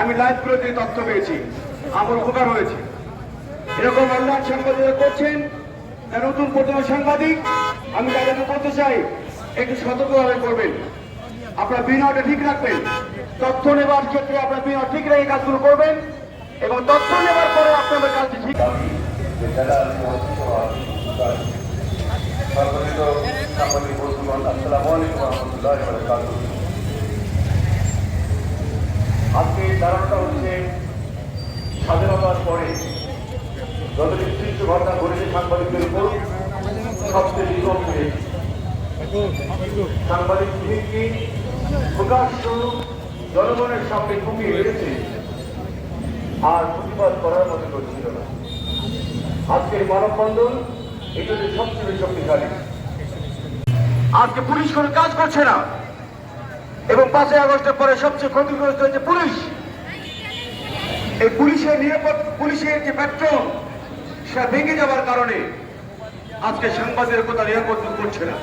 আমি লাইভ করে লাইভগুলোতে তথ্য পেয়েছি, আমার উপকার হয়েছে। এরকম অনলাইন সাংবাদিকরা করছেন নতুন প্রথম সাংবাদিক, আমি তাদেরকে বলতে চাই, একটু সতর্কভাবে করবেন আপনার বিনয়টা ঠিক রাখবেন। তথ্য নেবার ক্ষেত্রে আপনার বিনয় ঠিক রেখে কাজগুলো করবেন, এবং তথ্য নেবার পরে আপনাদের কাজটি ঠিক সর্বনিত সাংবাদিক বন্ধুগণ, আসসালামু আলাইকুম রহমতুল্লাহ আজকে হচ্ছে স্বাধীনতার পরে যত নির্দিষ্ট ঘটনা ঘটেছে সাংবাদিকদের উপর, সবচেয়ে বিপদ হয়েছে সাংবাদিক ভূমিকে প্রকাশ্য জনগণের সামনে ঢুকিয়ে রেখেছে আর প্রতিবাদ করার মতো করছিল না। আজকের মানববন্ধন, এটা হচ্ছে সবচেয়ে শক্তিশালী। আজকে পুলিশ কোনো কাজ করছে না। এবং পাঁচই আগস্টের পরে সবচেয়ে ক্ষতিগ্রস্ত হচ্ছে পুলিশ। এই পুলিশের নিরাপদ, পুলিশের যে পেট্রোল সেটা ভেঙে যাওয়ার কারণে আজকে সাংবাদিকতা নিরাপদ করছে না।